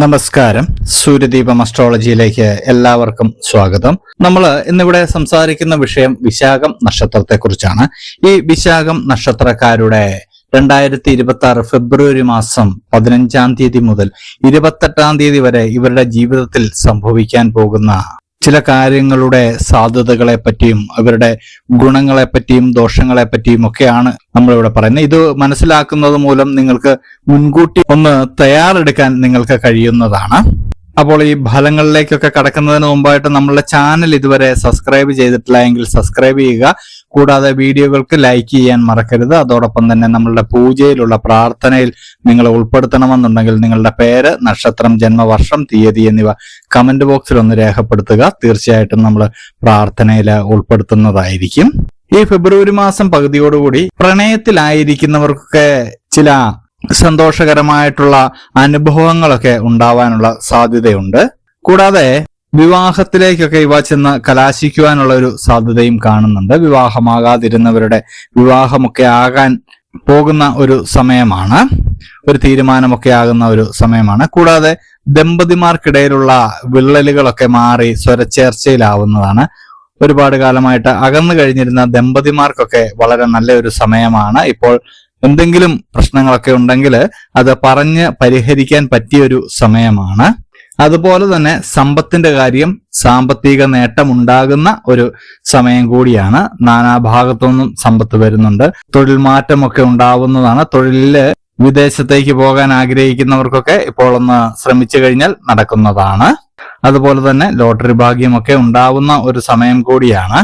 നമസ്കാരം. സൂര്യദീപം അസ്ട്രോളജിയിലേക്ക് എല്ലാവർക്കും സ്വാഗതം. നമ്മൾ ഇന്നിവിടെ സംസാരിക്കുന്ന വിഷയം വിശാഖം നക്ഷത്രത്തെക്കുറിച്ചാണ്. ഈ വിശാഖം നക്ഷത്രക്കാരുടെ രണ്ടായിരത്തി ഇരുപത്തി ആറ് ഫെബ്രുവരി മാസം പതിനഞ്ചാം തീയതി മുതൽ ഇരുപത്തെട്ടാം തീയതി വരെ ഇവരുടെ ജീവിതത്തിൽ സംഭവിക്കാൻ പോകുന്ന ചില കാര്യങ്ങളുടെ സാധ്യതകളെ പറ്റിയും അവരുടെ ഗുണങ്ങളെ പറ്റിയും ദോഷങ്ങളെ പറ്റിയും ഒക്കെയാണ് നമ്മളിവിടെ പറയുന്നത്. ഇത് മനസ്സിലാക്കുന്നത് മൂലം നിങ്ങൾക്ക് മുൻകൂട്ടി ഒന്ന് തയ്യാറെടുക്കാൻ നിങ്ങൾക്ക് കഴിയുന്നതാണ്. അപ്പോൾ ഈ ഫലങ്ങളിലേക്കൊക്കെ കടക്കുന്നതിന് മുമ്പായിട്ട് നമ്മളുടെ ചാനൽ ഇതുവരെ സബ്സ്ക്രൈബ് ചെയ്തിട്ടില്ല എങ്കിൽ സബ്സ്ക്രൈബ് ചെയ്യുക. കൂടാതെ വീഡിയോകൾക്ക് ലൈക്ക് ചെയ്യാൻ മറക്കരുത്. അതോടൊപ്പം തന്നെ നമ്മളുടെ പൂജയിലുള്ള പ്രാർത്ഥനയിൽ നിങ്ങൾ ഉൾപ്പെടുത്തണമെന്നുണ്ടെങ്കിൽ നിങ്ങളുടെ പേര് നക്ഷത്രം ജന്മവർഷം തീയതി എന്നിവ കമന്റ് ബോക്സിൽ ഒന്ന് രേഖപ്പെടുത്തുക. തീർച്ചയായിട്ടും നമ്മൾ പ്രാർത്ഥനയിൽ ഉൾപ്പെടുത്തുന്നതായിരിക്കും. ഈ ഫെബ്രുവരി മാസം പകുതിയോടുകൂടി പ്രണയത്തിലായിരിക്കുന്നവർക്കൊക്കെ ചില സന്തോഷകരമായിട്ടുള്ള അനുഭവങ്ങളൊക്കെ ഉണ്ടാവാനുള്ള സാധ്യതയുണ്ട്. കൂടാതെ വിവാഹത്തിലേക്കൊക്കെ ഇവ ചെന്ന് കലാശിക്കുവാനുള്ള ഒരു സാധ്യതയും കാണുന്നുണ്ട്. വിവാഹമാകാതിരുന്നവരുടെ വിവാഹമൊക്കെ ആകാൻ പോകുന്ന ഒരു സമയമാണ്. ഒരു തീരുമാനമൊക്കെ ആകുന്ന ഒരു സമയമാണ്. കൂടാതെ ദമ്പതിമാർക്കിടയിലുള്ള വിള്ളലുകളൊക്കെ മാറി സ്വരച്ചേർച്ചയിലാവുന്നതാണ്. ഒരുപാട് കാലമായിട്ട് അകന്നു കഴിഞ്ഞിരുന്ന ദമ്പതിമാർക്കൊക്കെ വളരെ നല്ല ഒരു സമയമാണ്. ഇപ്പോൾ എന്തെങ്കിലും പ്രശ്നങ്ങളൊക്കെ ഉണ്ടെങ്കിൽ അത് പറഞ്ഞ് പരിഹരിക്കാൻ പറ്റിയൊരു സമയമാണ്. അതുപോലെ തന്നെ സമ്പത്തിന്റെ കാര്യം സാമ്പത്തിക നേട്ടമുണ്ടാകുന്ന ഒരു സമയം കൂടിയാണ് നാനാഭാഗത്തുനിന്നും സമ്പത്ത് വരുന്നുണ്ട്. തൊഴിൽ മാറ്റമൊക്കെ ഉണ്ടാവുന്നതാണ്. തൊഴിലിൽ വിദേശത്തേക്ക് പോകാൻ ആഗ്രഹിക്കുന്നവർക്കൊക്കെ ഇപ്പോൾ ഒന്ന് ശ്രമിച്ചു കഴിഞ്ഞാൽ നടക്കുന്നതാണ്. അതുപോലെ തന്നെ ലോട്ടറി ഭാഗ്യമൊക്കെ ഉണ്ടാവുന്ന ഒരു സമയം കൂടിയാണ്.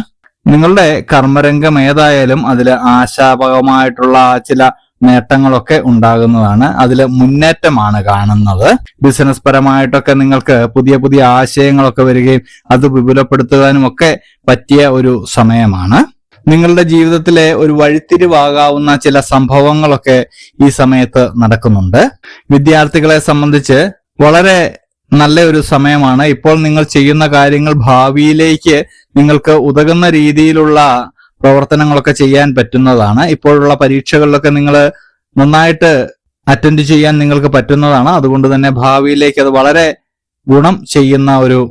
നിങ്ങളുടെ കർമ്മരംഗം ഏതായാലും അതിൽ ആശാപകമായിട്ടുള്ള ചില നേട്ടങ്ങളൊക്കെ ഉണ്ടാകുന്നതാണ്. അതിൽ മുന്നേറ്റമാണ് കാണുന്നത്. ബിസിനസ് പരമായിട്ടൊക്കെ നിങ്ങൾക്ക് പുതിയ പുതിയ ആശയങ്ങളൊക്കെ വരികയും അത് വിപുലപ്പെടുത്തുവാനും ഒക്കെ പറ്റിയ ഒരു സമയമാണ്. നിങ്ങളുടെ ജീവിതത്തിലെ ഒരു വഴിത്തിരിവാകാവുന്ന ചില സംഭവങ്ങളൊക്കെ ഈ സമയത്ത് നടക്കുന്നുണ്ട്. വിദ്യാർത്ഥികളെ സംബന്ധിച്ച് വളരെ നല്ല ഒരു സമയമാണ്. ഇപ്പോൾ നിങ്ങൾ ചെയ്യുന്ന കാര്യങ്ങൾ ഭാവിയിലേക്ക് നിങ്ങൾക്ക് ഉതകുന്ന രീതിയിലുള്ള പ്രവർത്തനങ്ങളൊക്കെ ചെയ്യാൻ പറ്റുന്നതാണ്. ഇപ്പോഴുള്ള പരീക്ഷകളിലൊക്കെ നിങ്ങൾ നന്നായിട്ട് അറ്റൻഡ് ചെയ്യാൻ നിങ്ങൾക്ക് പറ്റുന്നതാണ്. അതുകൊണ്ട് തന്നെ ഭാവിയിലേക്ക് അത് വളരെ ഗുണം ചെയ്യുന്ന ഒരു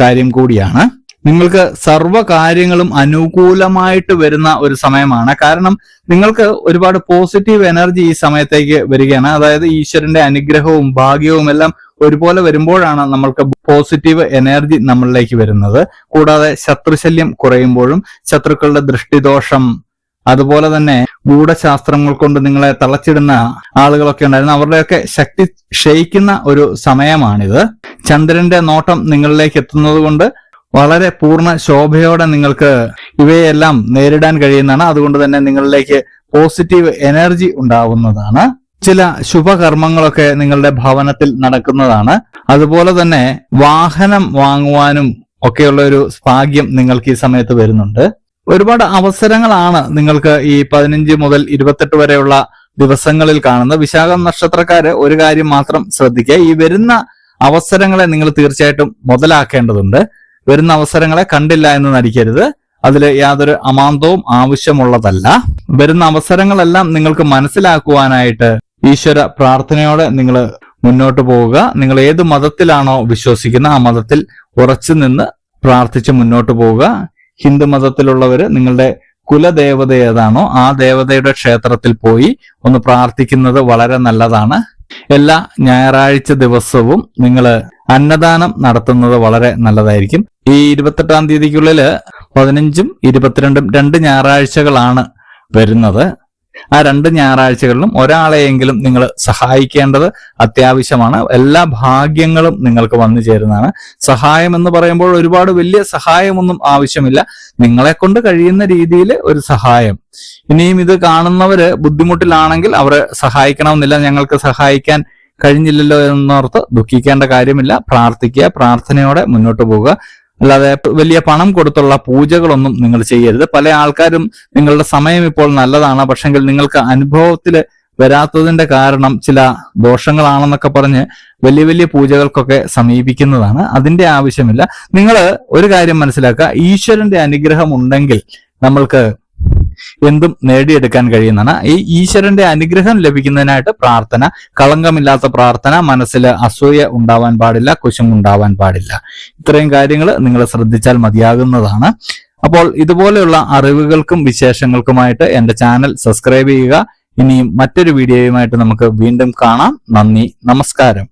കാര്യം കൂടിയാണ്. നിങ്ങൾക്ക് സർവ കാര്യങ്ങളും അനുകൂലമായിട്ട് വരുന്ന ഒരു സമയമാണ്. കാരണം നിങ്ങൾക്ക് ഒരുപാട് പോസിറ്റീവ് എനർജി ഈ സമയത്തേക്ക് വരികയാണ്. അതായത് ഈശ്വരന്റെ അനുഗ്രഹവും ഭാഗ്യവും എല്ലാം ഒരുപോലെ വരുമ്പോഴാണ് നമ്മൾക്ക് പോസിറ്റീവ് എനർജി നമ്മളിലേക്ക് വരുന്നത്. കൂടാതെ ശത്രുശല്യം കുറയുമ്പോഴും ശത്രുക്കളുടെ ദൃഷ്ടിദോഷം അതുപോലെ തന്നെ ഗൂഢശാസ്ത്രങ്ങൾ കൊണ്ട് നിങ്ങളെ തളച്ചിടുന്ന ആളുകളൊക്കെ ഉണ്ടായിരുന്നു. അവരുടെയൊക്കെ ശക്തി ക്ഷയിക്കുന്ന ഒരു സമയമാണിത്. ചന്ദ്രന്റെ നോട്ടം നിങ്ങളിലേക്ക് എത്തുന്നത് കൊണ്ട് വളരെ പൂർണ ശോഭയോടെ നിങ്ങൾക്ക് ഇവയെല്ലാം നേരിടാൻ കഴിയുന്നതാണ്. അതുകൊണ്ട് തന്നെ നിങ്ങളിലേക്ക് പോസിറ്റീവ് എനർജി ഉണ്ടാവുന്നതാണ്. ചില ശുഭകർമ്മങ്ങളൊക്കെ നിങ്ങളുടെ ഭവനത്തിൽ നടക്കുന്നതാണ്. അതുപോലെ തന്നെ വാഹനം വാങ്ങുവാനും ഒക്കെയുള്ള ഒരു ഭാഗ്യം നിങ്ങൾക്ക് ഈ സമയത്ത് വരുന്നുണ്ട്. ഒരുപാട് അവസരങ്ങളാണ് നിങ്ങൾക്ക് ഈ പതിനഞ്ച് മുതൽ ഇരുപത്തെട്ട് വരെയുള്ള ദിവസങ്ങളിൽ കാണുന്ന വിശാഖം നക്ഷത്രക്കാര് ഒരു കാര്യം മാത്രം ശ്രദ്ധിക്കുക. ഈ വരുന്ന അവസരങ്ങളെ നിങ്ങൾ തീർച്ചയായിട്ടും മുതലാക്കേണ്ടതുണ്ട്. വരുന്ന അവസരങ്ങളെ കണ്ടില്ല എന്ന് നടിക്കരുത്. അതിൽ യാതൊരു അമാന്തവും ആവശ്യമുള്ളതല്ല. വരുന്ന അവസരങ്ങളെല്ലാം നിങ്ങൾക്ക് മനസ്സിലാക്കുവാനായിട്ട് ഈശ്വര പ്രാർത്ഥനയോടെ നിങ്ങൾ മുന്നോട്ട് പോവുക. നിങ്ങൾ ഏത് മതത്തിലാണോ വിശ്വസിക്കുന്ന ആ മതത്തിൽ ഉറച്ചു നിന്ന് പ്രാർത്ഥിച്ച് മുന്നോട്ട് പോവുക. ഹിന്ദു മതത്തിലുള്ളവർ നിങ്ങളുടെ കുലദേവത ഏതാണോ ആ ദേവതയുടെ ക്ഷേത്രത്തിൽ പോയി ഒന്ന് പ്രാർത്ഥിക്കുന്നത് വളരെ നല്ലതാണ്. എല്ലാ ഞായറാഴ്ച ദിവസവും നിങ്ങൾ അന്നദാനം നടത്തുന്നത് വളരെ നല്ലതായിരിക്കും. ഈ ഇരുപത്തെട്ടാം തീയതിക്കുള്ളിൽ പതിനഞ്ചും ഇരുപത്തിരണ്ടും രണ്ട് ഞായറാഴ്ചകളാണ് വരുന്നത്. ആ രണ്ട് ഞായറാഴ്ചകളിലും ഒരാളെയെങ്കിലും നിങ്ങൾ സഹായിക്കേണ്ടത് അത്യാവശ്യമാണ്. എല്ലാ ഭാഗ്യങ്ങളും നിങ്ങൾക്ക് വന്നു ചേരുന്നതാണ്. സഹായം എന്ന് പറയുമ്പോൾ ഒരുപാട് വലിയ സഹായമൊന്നും ആവശ്യമില്ല. നിങ്ങളെ കൊണ്ട് കഴിയുന്ന രീതിയിൽ ഒരു സഹായം. ഇനിയും ഇത് കാണുന്നവര് ബുദ്ധിമുട്ടിലാണെങ്കിൽ അവരെ സഹായിക്കണമെന്നില്ല. ഞങ്ങൾക്ക് സഹായിക്കാൻ കഴിഞ്ഞില്ലല്ലോ എന്നോർത്ത് ദുഃഖിക്കേണ്ട കാര്യമില്ല. പ്രാർത്ഥിക്കുക പ്രാർത്ഥനയോടെ മുന്നോട്ട് പോവുക അല്ലാതെ വലിയ പണം കൊടുത്തുള്ള പൂജകളൊന്നും നിങ്ങൾ ചെയ്യരുത്. പല ആൾക്കാരും നിങ്ങളുടെ സമയം ഇപ്പോൾ നല്ലതാണ്. പക്ഷെങ്കിൽ നിങ്ങൾക്ക് അനുഭവത്തിൽ വരാത്തതിന്റെ കാരണം ചില ദോഷങ്ങളാണെന്നൊക്കെ പറഞ്ഞ് വലിയ വലിയ പൂജകൾക്കൊക്കെ സമീപിക്കുന്നതാണ്. അതിന്റെ ആവശ്യമില്ല. നിങ്ങൾ ഒരു കാര്യം മനസ്സിലാക്കുക. ഈശ്വരന്റെ അനുഗ്രഹം ഉണ്ടെങ്കിൽ നമ്മൾക്ക് എന്തും നേടിയെടുക്കാൻ കഴിയുന്നതാണ്. ഈ ഈശ്വരന്റെ അനുഗ്രഹം ലഭിക്കുന്നതിനായിട്ട് പ്രാർത്ഥന കളങ്കമില്ലാത്ത പ്രാർത്ഥന മനസ്സിൽ അസൂയ ഉണ്ടാവാൻ പാടില്ല കുശം ഉണ്ടാവാൻ പാടില്ല. ഇത്രയും കാര്യങ്ങൾ നിങ്ങൾ ശ്രദ്ധിച്ചാൽ മതിയാകുന്നതാണ്. അപ്പോൾ ഇതുപോലെയുള്ള അറിവുകൾക്കും വിശേഷങ്ങൾക്കുമായിട്ട് എന്റെ ചാനൽ സബ്സ്ക്രൈബ് ചെയ്യുക. ഇനിയും മറ്റൊരു വീഡിയോയുമായിട്ട് നമുക്ക് വീണ്ടും കാണാം. നന്ദി നമസ്കാരം.